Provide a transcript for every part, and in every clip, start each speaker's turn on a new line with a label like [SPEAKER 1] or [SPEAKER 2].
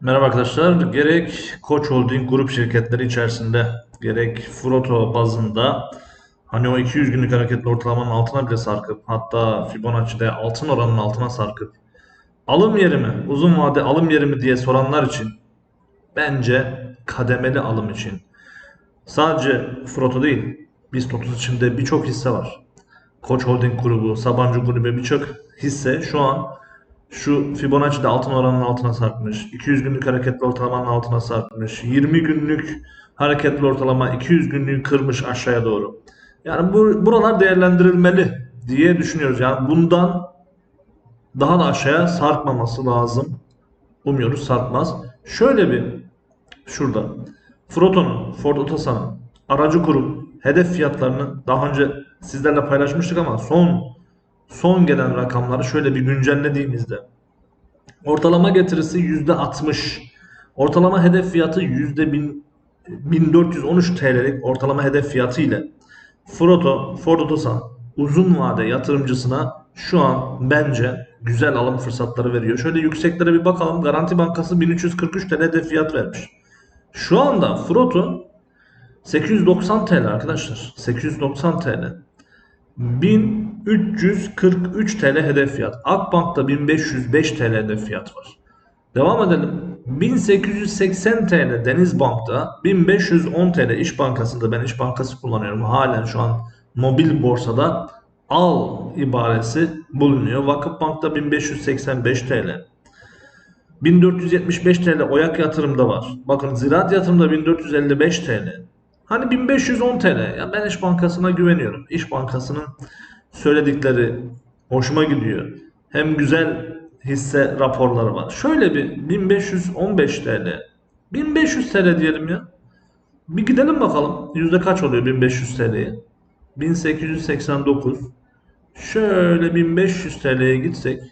[SPEAKER 1] Merhaba arkadaşlar. Gerek Koç Holding grup şirketleri içerisinde gerek Froto bazında hani o 200 günlük hareketli ortalamanın altına bile sarkıp hatta Fibonacci'de altın oranının altına sarkıp alım yeri mi, uzun vade alım yeri mi diye soranlar için bence kademeli alım için sadece Froto değil BIST 30 içinde birçok hisse var. Koç Holding grubu, Sabancı grubu birçok hisse şu an şu Fibonacci'de altın oranının altına sarkmış. 200 günlük hareketli ortalamanın altına sarkmış. 20 günlük hareketli ortalama 200 günlüğü kırmış aşağıya doğru. Yani bu, buralar değerlendirilmeli diye düşünüyoruz. Yani bundan daha da aşağıya sarkmaması lazım. Umuyoruz sarkmaz. Şöyle bir şurada Froto'nun, Ford Otosan'ın aracı kurum hedef fiyatlarını daha önce sizlerle paylaşmıştık ama son son gelen rakamları şöyle bir güncellediğimizde ortalama getirisi %60. Ortalama hedef fiyatı %1000 1413 TL'lik ortalama hedef fiyatı ile Froto, Ford Otosan uzun vade yatırımcısına şu an bence güzel alım fırsatları veriyor. Şöyle yükseklere bir bakalım. Garanti Bankası 1343 TL hedef fiyat vermiş. Şu anda Froto 890 TL arkadaşlar. 890 TL. 1343 TL hedef fiyat. Akbank'ta 1505 TL hedef fiyat var. Devam edelim. 1880 TL Denizbank'ta, 1510 TL İş Bankası'nda ben İş Bankası kullanıyorum. Halen şu an mobil borsada al ibaresi bulunuyor. Vakıfbank'ta 1585 TL. 1475 TL Oyak yatırımda var. Bakın Ziraat yatırımda 1455 TL. Hani 1510 TL. Ya ben İş Bankası'na güveniyorum. İş Bankası'nın söyledikleri hoşuma gidiyor. Hem güzel hisse raporları var. Şöyle bir 1515 TL. 1500 TL diyelim ya. Bir gidelim bakalım. Yüzde kaç oluyor 1500 TL'ye? 1889. Şöyle 1500 TL'ye gitsek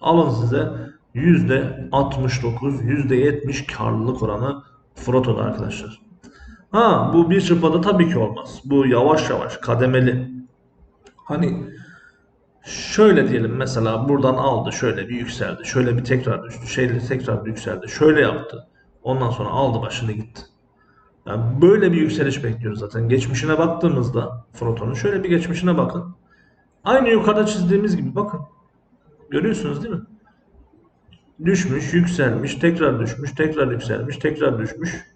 [SPEAKER 1] alın size yüzde 69, yüzde 70 karlılık oranı Froto'da arkadaşlar. Ha bu bir çırpıda tabii ki olmaz. Bu yavaş yavaş kademeli. Hani şöyle diyelim mesela buradan aldı şöyle bir yükseldi. Şöyle bir tekrar düştü. Şeyle tekrar bir yükseldi. Şöyle yaptı. Ondan sonra aldı başını gitti. Yani böyle bir yükseliş bekliyoruz zaten. Geçmişine baktığımızda Froton'un şöyle bir geçmişine bakın. Aynı yukarıda çizdiğimiz gibi bakın. Görüyorsunuz değil mi? Düşmüş, yükselmiş, tekrar düşmüş, tekrar yükselmiş, tekrar düşmüş.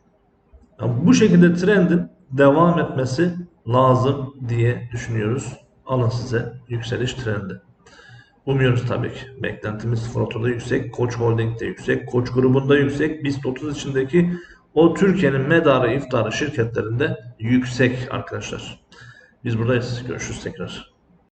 [SPEAKER 1] Bu şekilde trendin devam etmesi lazım diye düşünüyoruz. Alın size yükseliş trendi. Umuyoruz tabii ki. Beklentimiz Froto'da yüksek, Koç Holding'de yüksek, Koç grubunda yüksek, BIST 30 içindeki o Türkiye'nin medarı iftarı şirketlerinde yüksek arkadaşlar. Biz buradayız. Görüşürüz tekrar.